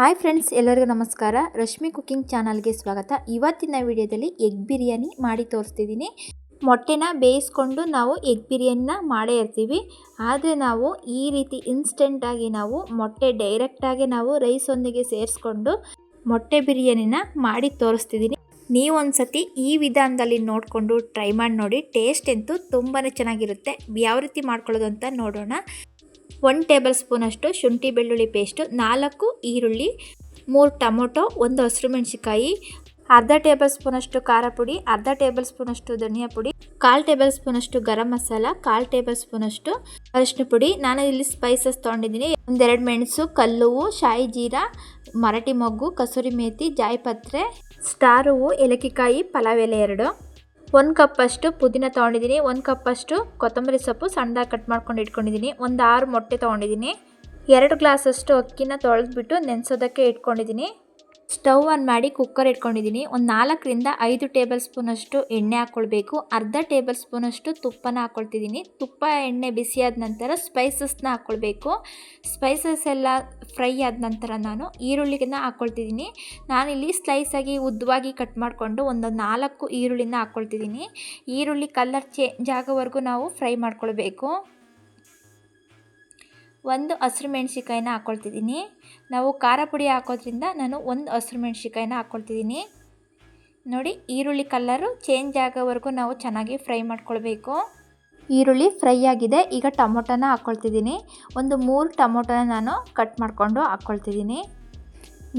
Hi friends, ಎಲ್ಲರಿಗೂ ನಮಸ್ಕಾರ. Rashmi cooking ಚಾನಲ್ಗೆ ಸ್ವಾಗತ. ಇವತ್ತಿನ ವಿಡಿಯೋದಲ್ಲಿ ಎಗ್ ಬಿರಿಯಾನಿ ಮಾಡಿ ತೋರಿಸ್ತಿದ್ದೀನಿ. ಮೊಟ್ಟೆನ ಬೇಯಿಸ್ಕೊಂಡು ನಾವು ಎಗ್ ಬಿರಿಯಾನಿನ ಮಾಡೇ ಇರ್ತೀವಿ. ಆದರೆ ನಾವು ಈ ರೀತಿ ಇನ್ಸ್ಟೆಂಟಾಗಿ ನಾವು ಮೊಟ್ಟೆ ಡೈರೆಕ್ಟಾಗಿ ನಾವು ರೈಸೊಂದಿಗೆ ಸೇರಿಸ್ಕೊಂಡು ಮೊಟ್ಟೆ ಬಿರಿಯಾನಿನ ಮಾಡಿ ತೋರಿಸ್ತಿದ್ದೀನಿ. ನೀವೊಂದು ಸತಿ ಈ ವಿಧಾನದಲ್ಲಿ ನೋಡಿಕೊಂಡು ಟ್ರೈ ಮಾಡಿ ನೋಡಿ. ಟೇಸ್ಟ್ ಅಂತೂ ತುಂಬಾ ಚೆನ್ನಾಗಿರುತ್ತೆ. ಯಾವ ರೀತಿ ಮಾಡ್ಕೊಳ್ಳೋದು ಅಂತ ನೋಡೋಣ. ಒನ್ ಟೇಬಲ್ ಸ್ಪೂನಷ್ಟು ಶುಂಠಿ ಬೆಳ್ಳುಳ್ಳಿ ಪೇಸ್ಟು, ನಾಲ್ಕು ಈರುಳ್ಳಿ, ಮೂರು ಟೊಮೊಟೊ, ಒಂದು ಹಸಿರು ಮೆಣಸಿಕಾಯಿ ಅರ್ಧ ಟೇಬಲ್ ಸ್ಪೂನಷ್ಟು ಖಾರ ಪುಡಿ, ಅರ್ಧ ಟೇಬಲ್ ಸ್ಪೂನಷ್ಟು ಧನಿಯಾ ಪುಡಿ, ಕಾಲು ಟೇಬಲ್ ಸ್ಪೂನಷ್ಟು ಗರಂ ಮಸಾಲ, ಕಾಲು ಟೇಬಲ್ ಸ್ಪೂನಷ್ಟು ಅರಿಶಿನ ಪುಡಿ. ನಾನು ಇಲ್ಲಿ ಸ್ಪೈಸಸ್ ತೊಗೊಂಡಿದ್ದೀನಿ. ಒಂದೆರಡು ಮೆಣಸು, ಕಲ್ಲುವು, ಶಾಯಿ ಜೀರಾ, ಮರಾಠಿ ಮೊಗ್ಗು, ಕಸೂರಿ ಮೇಥಿ ಜಾಯಿಪತ್ರೆ ಸ್ಟಾರ್ ಹೂವು ಏಲಕ್ಕಿಕಾಯಿ ಪಲಾವ್ ಎಲೆ ಎರಡು. ಒಂದು ಕಪ್ಪಷ್ಟು ಪುದೀನ ತೊಗೊಂಡಿದ್ದೀನಿ, ಒಂದು ಕಪ್ಪಷ್ಟು ಕೊತ್ತಂಬರಿ ಸೊಪ್ಪು ಸಣ್ಣದಾಗಿ ಕಟ್ ಮಾಡ್ಕೊಂಡು ಇಟ್ಕೊಂಡಿದ್ದೀನಿ, ಒಂದು ಆರು ಮೊಟ್ಟೆ ತೊಗೊಂಡಿದ್ದೀನಿ, ಎರಡು ಗ್ಲಾಸಷ್ಟು ಅಕ್ಕಿನ ತೊಳೆದ್ಬಿಟ್ಟು ನೆನೆಸೋದಕ್ಕೆ ಇಟ್ಕೊಂಡಿದ್ದೀನಿ. ಸ್ಟವ್ ಆನ್ ಮಾಡಿ ಕುಕ್ಕರ್ ಇಟ್ಕೊಂಡಿದ್ದೀನಿ. ಒಂದು ನಾಲ್ಕರಿಂದ ಐದು ಟೇಬಲ್ ಸ್ಪೂನಷ್ಟು ಎಣ್ಣೆ ಹಾಕ್ಕೊಳ್ಬೇಕು ಅರ್ಧ ಟೇಬಲ್ ಸ್ಪೂನಷ್ಟು ತುಪ್ಪನ ಹಾಕ್ಕೊಳ್ತಿದ್ದೀನಿ ತುಪ್ಪ, ಎಣ್ಣೆ ಬಿಸಿಯಾದ ನಂತರ ಸ್ಪೈಸಸ್ನ ಹಾಕ್ಕೊಳ್ಬೇಕು ಸ್ಪೈಸಸ್ ಎಲ್ಲ ಫ್ರೈ ಆದ ನಂತರ ನಾನು ಈರುಳ್ಳಿಗೆನ ಹಾಕ್ಕೊಳ್ತಿದ್ದೀನಿ ನಾನಿಲ್ಲಿ ಸ್ಲೈಸಾಗಿ ಉದ್ದವಾಗಿ ಕಟ್ ಮಾಡಿಕೊಂಡು ಒಂದು ನಾಲ್ಕು ಈರುಳ್ಳಿನ ಹಾಕ್ಕೊಳ್ತಿದ್ದೀನಿ ಈರುಳ್ಳಿ ಕಲರ್ ಚೇಂಜ್ ಆಗೋವರೆಗೂ ನಾವು ಫ್ರೈ ಮಾಡ್ಕೊಳ್ಬೇಕು. ಒಂದು ಹಸಿರು ಮೆಣಸಿಕಾಯಿನ ಹಾಕ್ಕೊಳ್ತಿದ್ದೀನಿ ನಾವು ಖಾರ ಪುಡಿ ಹಾಕೋದ್ರಿಂದ ನಾನು ಒಂದು ಹಸಿರು ಮೆಣಸಿಕಾಯಿನ ಹಾಕ್ಕೊಳ್ತಿದ್ದೀನಿ ನೋಡಿ, ಈರುಳ್ಳಿ ಕಲ್ಲರು ಚೇಂಜ್ ಆಗೋವರೆಗೂ ನಾವು ಚೆನ್ನಾಗಿ ಫ್ರೈ ಮಾಡ್ಕೊಳ್ಬೇಕು. ಈರುಳ್ಳಿ ಫ್ರೈ ಆಗಿದೆ, ಈಗ ಟೊಮೊಟೊನ ಹಾಕ್ಕೊಳ್ತಿದ್ದೀನಿ ಒಂದು ಮೂರು ಟೊಮೊಟೊನ ನಾನು ಕಟ್ ಮಾಡಿಕೊಂಡು ಹಾಕ್ಕೊಳ್ತಿದ್ದೀನಿ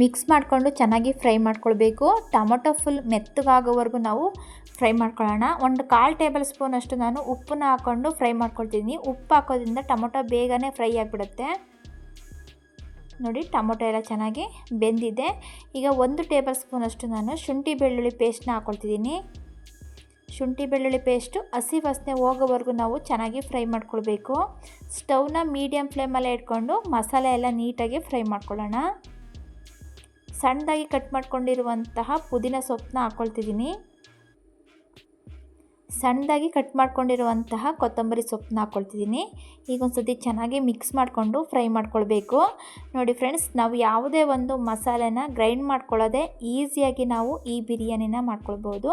ಮಿಕ್ಸ್ ಮಾಡಿಕೊಂಡು ಚೆನ್ನಾಗಿ ಫ್ರೈ ಮಾಡ್ಕೊಳ್ಬೇಕು. ಟೊಮೊಟೊ ಫುಲ್ ಮೆತ್ತಗಾಗೋವರೆಗೂ ನಾವು ಫ್ರೈ ಮಾಡ್ಕೊಳ್ಳೋಣ. ಒಂದು ಕಾಲು ಟೇಬಲ್ ಸ್ಪೂನ್ ಅಷ್ಟು ನಾನು ಉಪ್ಪನ್ನ ಹಾಕ್ಕೊಂಡು ಫ್ರೈ ಮಾಡ್ಕೊಳ್ತೀನಿ. ಉಪ್ಪು ಹಾಕೋದ್ರಿಂದ ಟೊಮೊಟೊ ಬೇಗನೆ ಫ್ರೈ ಆಗಿಬಿಡುತ್ತೆ. ನೋಡಿ, ಟೊಮೊಟೊ ಎಲ್ಲ ಚೆನ್ನಾಗಿ ಬೆಂದಿದೆ. ಈಗ ಒಂದು ಟೇಬಲ್ ಸ್ಪೂನ್ ಅಷ್ಟು ನಾನು ಶುಂಠಿ ಬೆಳ್ಳುಳ್ಳಿ ಪೇಸ್ಟ್ನ ಹಾಕ್ಕೊಳ್ತಿದ್ದೀನಿ ಶುಂಠಿ ಬೆಳ್ಳುಳ್ಳಿ ಪೇಸ್ಟು ಹಸಿ ವಾಸನೆ ಹೋಗೋವರೆಗೂ ನಾವು ಚೆನ್ನಾಗಿ ಫ್ರೈ ಮಾಡ್ಕೊಳ್ಬೇಕು. ಸ್ಟವ್ನ ಮೀಡಿಯಮ್ ಫ್ಲೇಮಲ್ಲೇ ಇಟ್ಕೊಂಡು ಮಸಾಲೆ ಎಲ್ಲ ನೀಟಾಗಿ ಫ್ರೈ ಮಾಡ್ಕೊಳ್ಳೋಣ. ಸಣ್ಣದಾಗಿ ಕಟ್ ಮಾಡ್ಕೊಂಡಿರುವಂತಹ ಪುದೀನ ಸೊಪ್ಪನ್ನ ಹಾಕ್ಕೊಳ್ತಿದ್ದೀನಿ ಸಣ್ಣದಾಗಿ ಕಟ್ ಮಾಡ್ಕೊಂಡಿರುವಂತಹ ಕೊತ್ತಂಬರಿ ಸೊಪ್ಪನ್ನ ಹಾಕ್ಕೊಳ್ತಿದ್ದೀನಿ. ಈಗ ಒಂದು ಸತಿ ಚೆನ್ನಾಗಿ ಮಿಕ್ಸ್ ಮಾಡಿಕೊಂಡು ಫ್ರೈ ಮಾಡ್ಕೊಳ್ಬೇಕು. ನೋಡಿ ಫ್ರೆಂಡ್ಸ್ ನಾವು ಯಾವುದೇ ಒಂದು ಮಸಾಲೆನ ಗ್ರೈಂಡ್ ಮಾಡ್ಕೊಳ್ಳೋದೆ ಈಸಿಯಾಗಿ ನಾವು ಈ ಬಿರಿಯಾನಿನ ಮಾಡ್ಕೊಳ್ಬೋದು.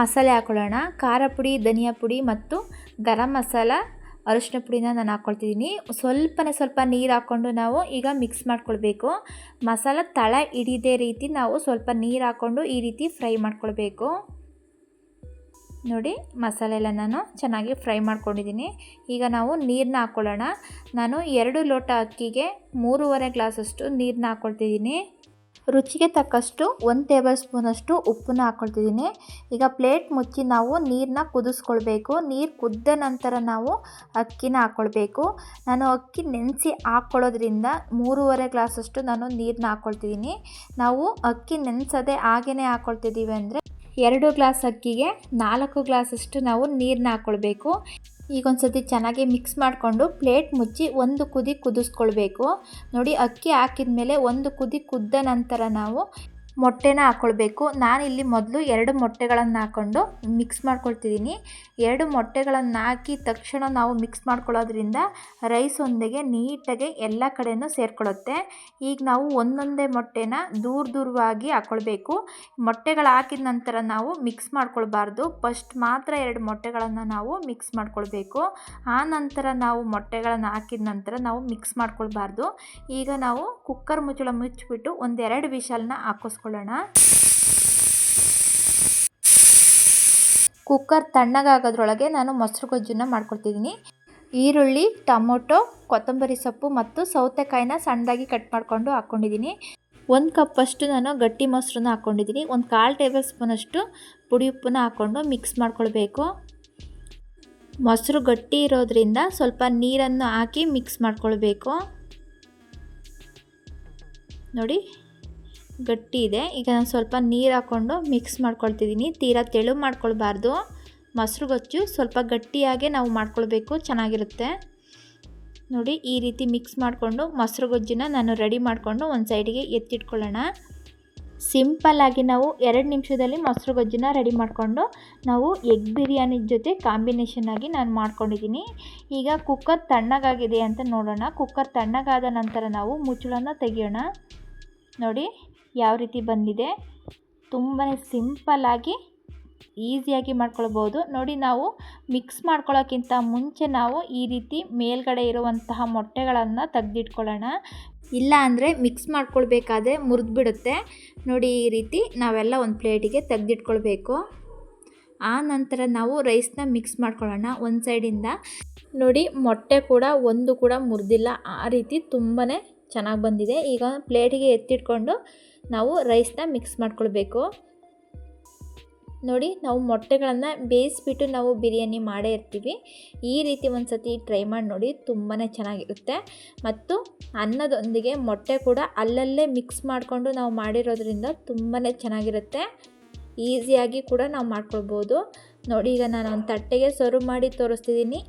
ಮಸಾಲೆ ಹಾಕ್ಕೊಳ್ಳೋಣ ಖಾರ ಪುಡಿ, ಧನಿಯಾ ಪುಡಿ ಮತ್ತು ಗರಂ ಮಸಾಲ ಅರಿಶಿನ ಪುಡಿನ ನಾನು ಹಾಕ್ಕೊಳ್ತಿದ್ದೀನಿ. ಸ್ವಲ್ಪನೇ ಸ್ವಲ್ಪ ನೀರು ಹಾಕ್ಕೊಂಡು ನಾವು ಈಗ ಮಿಕ್ಸ್ ಮಾಡ್ಕೊಳ್ಬೇಕು. ಮಸಾಲ ತಳ ಹಿಡಿದೇ ರೀತಿ ನಾವು ಸ್ವಲ್ಪ ನೀರು ಹಾಕ್ಕೊಂಡು ಈ ರೀತಿ ಫ್ರೈ ಮಾಡ್ಕೊಳ್ಬೇಕು. ನೋಡಿ ಮಸಾಲೆ ಎಲ್ಲ ನಾನು ಚೆನ್ನಾಗಿ ಫ್ರೈ ಮಾಡ್ಕೊಂಡಿದ್ದೀನಿ. ಈಗ ನಾವು ನೀರನ್ನ ಹಾಕ್ಕೊಳ್ಳೋಣ ನಾನು ಎರಡು ಲೋಟ ಅಕ್ಕಿಗೆ ಮೂರುವರೆ ಗ್ಲಾಸಷ್ಟು ನೀರನ್ನ ಹಾಕ್ಕೊಳ್ತಿದ್ದೀನಿ ರುಚಿಗೆ ತಕ್ಕಷ್ಟು ಒಂದು ಟೇಬಲ್ ಸ್ಪೂನಷ್ಟು ಉಪ್ಪನ್ನ ಹಾಕ್ಕೊಳ್ತಿದ್ದೀನಿ ಈಗ ಪ್ಲೇಟ್ ಮುಚ್ಚಿ ನಾವು ನೀರನ್ನ ಕುದಿಸ್ಕೊಳ್ಬೇಕು. ನೀರು ಕುದ್ದ ನಂತರ ನಾವು ಅಕ್ಕಿನ ಹಾಕ್ಕೊಳ್ಬೇಕು ನಾನು ಅಕ್ಕಿ ನೆನೆಸಿ ಹಾಕ್ಕೊಳ್ಳೋದ್ರಿಂದ ಮೂರುವರೆ ಗ್ಲಾಸಷ್ಟು ನಾನು ನೀರನ್ನ ಹಾಕ್ಕೊಳ್ತಿದ್ದೀನಿ ನಾವು ಅಕ್ಕಿ ನೆನೆಸದೆ ಹಾಗೇ ಹಾಕ್ಕೊಳ್ತಿದ್ದೀವಿ ಅಂದರೆ ಎರಡು ಗ್ಲಾಸ್ ಅಕ್ಕಿಗೆ ನಾಲ್ಕು ಗ್ಲಾಸಷ್ಟು ನಾವು ನೀರನ್ನ ಹಾಕ್ಕೊಳ್ಬೇಕು ಈಗ ಒಂದು ಸತಿ ಚೆನ್ನಾಗಿ ಮಿಕ್ಸ್ ಮಾಡಿಕೊಂಡು ಪ್ಲೇಟ್ ಮುಚ್ಚಿ ಒಂದು ಕುದಿ ಕುದಿಸ್ಕೊಳ್ಬೇಕು. ನೋಡಿ, ಅಕ್ಕಿ ಹಾಕಿದ ಮೇಲೆ ಒಂದು ಕುದಿ ಕುದ್ದ ನಂತರ ನಾವು ಮೊಟ್ಟೆನ ಹಾಕ್ಕೊಳ್ಬೇಕು ನಾನಿಲ್ಲಿ ಮೊದಲು ಎರಡು ಮೊಟ್ಟೆಗಳನ್ನು ಹಾಕ್ಕೊಂಡು ಮಿಕ್ಸ್ ಮಾಡ್ಕೊಳ್ತಿದ್ದೀನಿ ಎರಡು ಮೊಟ್ಟೆಗಳನ್ನು ಹಾಕಿ ತಕ್ಷಣ ನಾವು ಮಿಕ್ಸ್ ಮಾಡ್ಕೊಳ್ಳೋದ್ರಿಂದ ರೈಸ್ ಒಂದಿಗೆ ನೀಟಾಗಿ ಎಲ್ಲ ಕಡೆಯೂ ಸೇರ್ಕೊಳ್ಳುತ್ತೆ. ಈಗ ನಾವು ಒಂದೊಂದೇ ಮೊಟ್ಟೆನ ದೂರ ದೂರವಾಗಿ ಹಾಕ್ಕೊಳ್ಬೇಕು ಮೊಟ್ಟೆಗಳು ಹಾಕಿದ ನಂತರ ನಾವು ಮಿಕ್ಸ್ ಮಾಡ್ಕೊಳ್ಬಾರ್ದು. ಫಸ್ಟ್ ಮಾತ್ರ ಎರಡು ಮೊಟ್ಟೆಗಳನ್ನು ನಾವು ಮಿಕ್ಸ್ ಮಾಡ್ಕೊಳ್ಬೇಕು. ಆ ನಂತರ ನಾವು ಮೊಟ್ಟೆಗಳನ್ನು ಹಾಕಿದ ನಂತರ ನಾವು ಮಿಕ್ಸ್ ಮಾಡ್ಕೊಳ್ಬಾರ್ದು. ಈಗ ನಾವು ಕುಕ್ಕರ್ ಮುಚ್ಚಳ ಮುಚ್ಚಿಬಿಟ್ಟು ಒಂದೆರಡು ವಿಷಲ್ನ ಹಾಕಿಸ್ಕೊಳ್ಳೋಣ ಕುಕ್ಕರ್ ತಣ್ಣಗಾಗೋದ್ರೊಳಗೆ ನಾನು ಮೊಸರು ಗೊಜ್ಜನ್ನು ಮಾಡ್ಕೊಳ್ತಿದ್ದೀನಿ. ಈರುಳ್ಳಿ, ಟೊಮೊಟೊ, ಕೊತ್ತಂಬರಿ ಸೊಪ್ಪು ಮತ್ತು ಸೌತೆಕಾಯಿನ ಸಣ್ಣದಾಗಿ ಕಟ್ ಮಾಡಿಕೊಂಡು ಹಾಕ್ಕೊಂಡಿದ್ದೀನಿ. ಒಂದು ಕಪ್ಪಷ್ಟು ನಾನು ಗಟ್ಟಿ ಮೊಸರನ್ನ ಹಾಕ್ಕೊಂಡಿದ್ದೀನಿ. ಒಂದು ಕಾಲು ಟೇಬಲ್ ಸ್ಪೂನಷ್ಟು ಪುಡಿ ಉಪ್ಪನ್ನ ಹಾಕ್ಕೊಂಡು ಮಿಕ್ಸ್ ಮಾಡ್ಕೊಳ್ಬೇಕು. ಮೊಸರು ಗಟ್ಟಿ ಇರೋದ್ರಿಂದ ಸ್ವಲ್ಪ ನೀರನ್ನು ಹಾಕಿ ಮಿಕ್ಸ್ ಮಾಡ್ಕೊಳ್ಬೇಕು. ನೋಡಿ ಗಟ್ಟಿ ಇದೆ. ಈಗ ನಾನು ಸ್ವಲ್ಪ ನೀರು ಹಾಕ್ಕೊಂಡು ಮಿಕ್ಸ್ ಮಾಡ್ಕೊಳ್ತಿದ್ದೀನಿ ತೀರಾ ತೆಳು ಮಾಡ್ಕೊಳ್ಬಾರ್ದು. ಮೊಸರು ಗೊಜ್ಜು ಸ್ವಲ್ಪ ಗಟ್ಟಿಯಾಗೆ ನಾವು ಮಾಡ್ಕೊಳ್ಬೇಕು. ಚೆನ್ನಾಗಿರುತ್ತೆ. ನೋಡಿ, ಈ ರೀತಿ ಮಿಕ್ಸ್ ಮಾಡಿಕೊಂಡು ಮೊಸರು ಗೊಜ್ಜಿನ ನಾನು ರೆಡಿ ಮಾಡಿಕೊಂಡು ಒಂದು ಸೈಡಿಗೆ ಎತ್ತಿಟ್ಕೊಳ್ಳೋಣ. ಸಿಂಪಲ್ಲಾಗಿ ನಾವು ಎರಡು ನಿಮಿಷದಲ್ಲಿ ಮೊಸರು ಗೊಜ್ಜನ್ನ ರೆಡಿ ಮಾಡಿಕೊಂಡು ನಾವು ಎಗ್ ಬಿರಿಯಾನಿ ಜೊತೆ ಕಾಂಬಿನೇಷನ್ ಆಗಿ ನಾನು ಮಾಡ್ಕೊಂಡಿದ್ದೀನಿ ಈಗ ಕುಕ್ಕರ್ ತಣ್ಣಗಾಗಿದೆ ಅಂತ ನೋಡೋಣ. ಕುಕ್ಕರ್ ತಣ್ಣಗಾದ ನಂತರ ನಾವು ಮುಚ್ಚಳನ ತೆಗಿಯೋಣ. ನೋಡಿ ಯಾವ ರೀತಿ ಬಂದಿದೆ ತುಂಬಾ ಸಿಂಪಲ್ಲಾಗಿ ಈಸಿಯಾಗಿ ಮಾಡ್ಕೊಳ್ಬೋದು. ನೋಡಿ ನಾವು ಮಿಕ್ಸ್ ಮಾಡ್ಕೊಳ್ಳೋಕ್ಕಿಂತ ಮುಂಚೆ ನಾವು ಈ ರೀತಿ ಮೇಲ್ಗಡೆ ಇರುವಂತಹ ಮೊಟ್ಟೆಗಳನ್ನು ತೆಗೆದಿಟ್ಕೊಳ್ಳೋಣ. ಇಲ್ಲ ಅಂದರೆ ಮಿಕ್ಸ್ ಮಾಡ್ಕೊಳ್ಬೇಕಾದ್ರೆ ಮುರಿದ್ಬಿಡುತ್ತೆ. ನೋಡಿ ಈ ರೀತಿ ನಾವೆಲ್ಲ ಒಂದು ಪ್ಲೇಟಿಗೆ ತೆಗೆದಿಟ್ಕೊಳ್ಬೇಕು. ಆ ನಂತರ ನಾವು ರೈಸ್ನ ಮಿಕ್ಸ್ ಮಾಡ್ಕೊಳ್ಳೋಣ ಒಂದು ಸೈಡಿಂದ. ನೋಡಿ ಮೊಟ್ಟೆ ಕೂಡ ಒಂದು ಕೂಡ ಮುರಿದಿಲ್ಲ. ಆ ರೀತಿ ತುಂಬಾ ಚೆನ್ನಾಗಿ ಬಂದಿದೆ. ಈಗ ಪ್ಲೇಟಿಗೆ ಎತ್ತಿಟ್ಕೊಂಡು ನಾವು ರೈಸ್ನ ಮಿಕ್ಸ್ ಮಾಡ್ಕೊಳ್ಬೇಕು. ನೋಡಿ, ನಾವು ಮೊಟ್ಟೆಗಳನ್ನು ಬೇಯಿಸ್ಬಿಟ್ಟು ನಾವು ಬಿರಿಯಾನಿ ಮಾಡೇ ಇರ್ತೀವಿ. ಈ ರೀತಿ ಒಂದು ಸತಿ ಟ್ರೈ ಮಾಡಿ ನೋಡಿ ತುಂಬಾ ಚೆನ್ನಾಗಿರುತ್ತೆ. ಮತ್ತು ಅನ್ನದೊಂದಿಗೆ ಮೊಟ್ಟೆ ಕೂಡ ಅಲ್ಲಲ್ಲೇ ಮಿಕ್ಸ್ ಮಾಡಿಕೊಂಡು ನಾವು ಮಾಡಿರೋದ್ರಿಂದ ತುಂಬಾ ಚೆನ್ನಾಗಿರುತ್ತೆ. ಈಸಿಯಾಗಿ ಕೂಡ ನಾವು ಮಾಡ್ಕೊಳ್ಬೋದು. ನೋಡಿ, ಈಗ ನಾನು ಒಂದು ತಟ್ಟೆಗೆ ಸರ್ವ್ ಮಾಡಿ ತೋರಿಸ್ತಿದ್ದೀನಿ.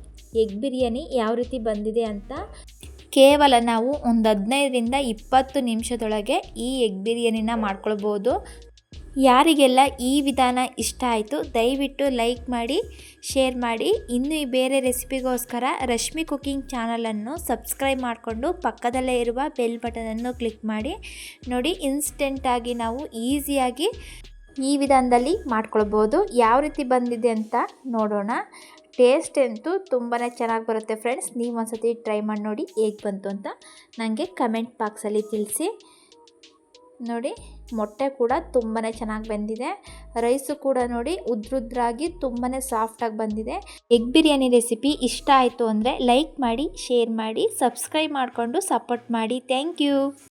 ಎಗ್ ಬಿರಿಯಾನಿ ಯಾವ ರೀತಿ ಬಂದಿದೆ ಅಂತ. ಕೇವಲ ನಾವು ಒಂದು ಹದಿನೈದರಿಂದ ಇಪ್ಪತ್ತು ನಿಮಿಷದೊಳಗೆ ಈ ಎಗ್ ಬಿರಿಯಾನಿನ ಮಾಡ್ಕೊಳ್ಬೋದು. ಯಾರಿಗೆಲ್ಲ ಈ ವಿಧಾನ ಇಷ್ಟ ಆಯಿತು, ದಯವಿಟ್ಟು ಲೈಕ್ ಮಾಡಿ, ಶೇರ್ ಮಾಡಿ. ಇನ್ನೂ ಈ ಬೇರೆ ರೆಸಿಪಿಗೋಸ್ಕರ ರಶ್ಮಿ ಕುಕಿಂಗ್ ಚಾನಲನ್ನು ಸಬ್ಸ್ಕ್ರೈಬ್ ಮಾಡಿಕೊಂಡು ಪಕ್ಕದಲ್ಲೇ ಇರುವ ಬೆಲ್ ಬಟನನ್ನು ಕ್ಲಿಕ್ ಮಾಡಿ. ನೋಡಿ, ಇನ್ಸ್ಟೆಂಟಾಗಿ ನಾವು ಈಸಿಯಾಗಿ ಈ ವಿಧಾನದಲ್ಲಿ ಮಾಡ್ಕೊಳ್ಬೋದು. ಯಾವ ರೀತಿ ಬಂದಿದೆ ಅಂತ ನೋಡೋಣ. ಟೇಸ್ಟ್ ಅಂತೂ ತುಂಬಾ ಚೆನ್ನಾಗಿ ಬರುತ್ತೆ ಫ್ರೆಂಡ್ಸ್ ನೀವು ಒಂದ್ಸತಿ ಟ್ರೈ ಮಾಡಿ ನೋಡಿ ಹೇಗೆ ಬಂತು ಅಂತ ನನಗೆ ಕಮೆಂಟ್ ಬಾಕ್ಸಲ್ಲಿ ತಿಳಿಸಿ. ನೋಡಿ, ಮೊಟ್ಟೆ ಕೂಡ ತುಂಬಾ ಚೆನ್ನಾಗಿ ಬಂದಿದೆ. ರೈಸು ಕೂಡ ನೋಡಿ ಉದ್ರುದ್ರಾಗಿ ತುಂಬಾ ಸಾಫ್ಟಾಗಿ ಬಂದಿದೆ. ಎಗ್ ಬಿರಿಯಾನಿ ರೆಸಿಪಿ ಇಷ್ಟ ಆಯಿತು ಅಂದರೆ ಲೈಕ್ ಮಾಡಿ ಶೇರ್ ಮಾಡಿ ಸಬ್ಸ್ಕ್ರೈಬ್ ಮಾಡಿಕೊಂಡು ಸಪೋರ್ಟ್ ಮಾಡಿ. Thank you